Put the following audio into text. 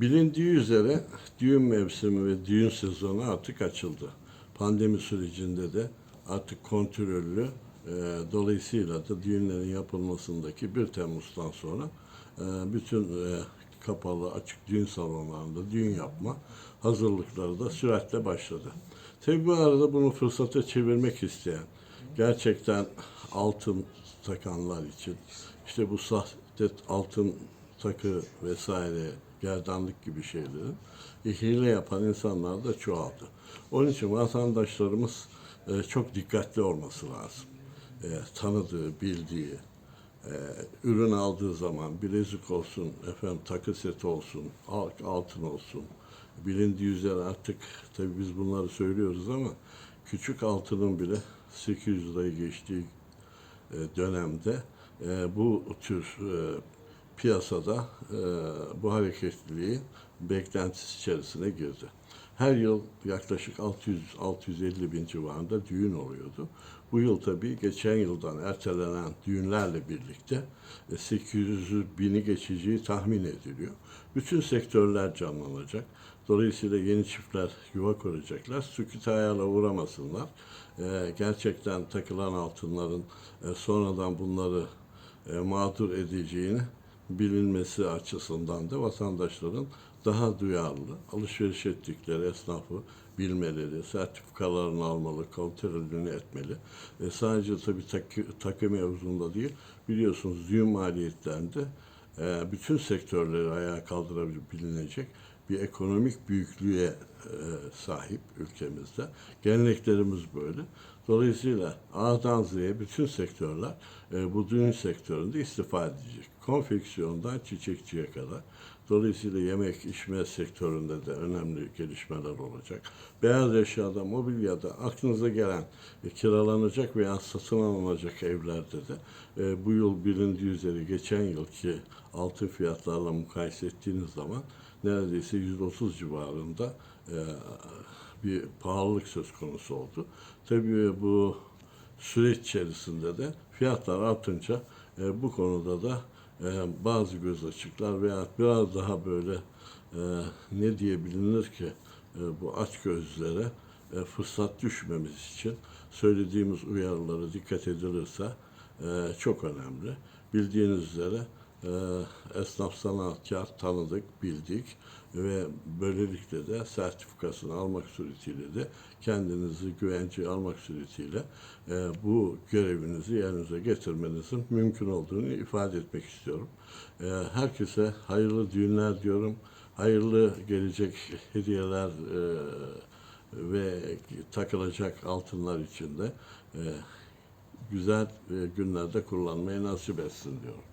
Bilindiği üzere düğün mevsimi ve düğün sezonu artık açıldı. Pandemi sürecinde de artık kontrollü, e, dolayısıyla da düğünlerin yapılmasındaki 1 Temmuz'dan sonra e, bütün e, kapalı açık düğün salonlarında düğün yapma hazırlıkları da süratle başladı. Tabii bu arada bunu fırsata çevirmek isteyen, gerçekten altın takanlar için, işte bu sahte altın takı vesaire, gerdanlık gibi şeyleri e, hile yapan insanlar da çoğaldı. Onun için vatandaşlarımız e, çok dikkatli olması lazım. E, tanıdığı, bildiği, e, ürün aldığı zaman bilezik olsun, efendim takı seti olsun, al- altın olsun. Bilindiği üzere artık tabii biz bunları söylüyoruz ama küçük altının bile 800 lirayı geçtiği e, dönemde e, bu tür e, piyasada e, bu hareketliliği beklentisi içerisine girdi. Her yıl yaklaşık 600-650 bin civarında düğün oluyordu. Bu yıl tabii geçen yıldan ertelenen düğünlerle birlikte e, 800 bini geçeceği tahmin ediliyor. Bütün sektörler canlanacak. Dolayısıyla yeni çiftler yuva kuracaklar. Sükut ayağına uğramasınlar. E, gerçekten takılan altınların e, sonradan bunları e, mağdur edeceğini bilinmesi açısından da vatandaşların daha duyarlı, alışveriş ettikleri esnafı bilmeleri, sertifikalarını almalı, kontrolünü etmeli. E, sadece tabii takı, takı mevzunda değil, biliyorsunuz düğün maliyetlerinde e, bütün sektörleri ayağa kaldırabilecek bir ekonomik büyüklüğe e, sahip ülkemizde. Geleneklerimiz böyle. Dolayısıyla A'dan Z'ye bütün sektörler e, bu düğün sektöründe istifade edecek. Konfeksiyondan çiçekçiye kadar. Dolayısıyla yemek içme sektöründe de önemli gelişmeler olacak. Beyaz eşyada, mobilyada aklınıza gelen e, kiralanacak veya satın alınacak evlerde de e, bu yıl bilindiği üzere geçen yılki altın fiyatlarla mukayese ettiğiniz zaman neredeyse 130 civarında e, bir pahalılık söz konusu oldu. Tabii bu süreç içerisinde de fiyatlar artınca e, bu konuda da e, bazı göz açıklar veya biraz daha böyle e, ne diyebilinir ki e, bu aç gözlere e, fırsat düşmemiz için söylediğimiz uyarılara dikkat edilirse e, çok önemli. Bildiğiniz üzere e, esnaf sanatkar tanıdık, bildik ve böylelikle de sertifikasını almak suretiyle de kendinizi güvence almak suretiyle e, bu görevinizi yerinize getirmenizin mümkün olduğunu ifade etmek istiyorum. E, herkese hayırlı düğünler diyorum. Hayırlı gelecek hediyeler e, ve takılacak altınlar içinde e, güzel e, günlerde kullanmayı nasip etsin diyorum.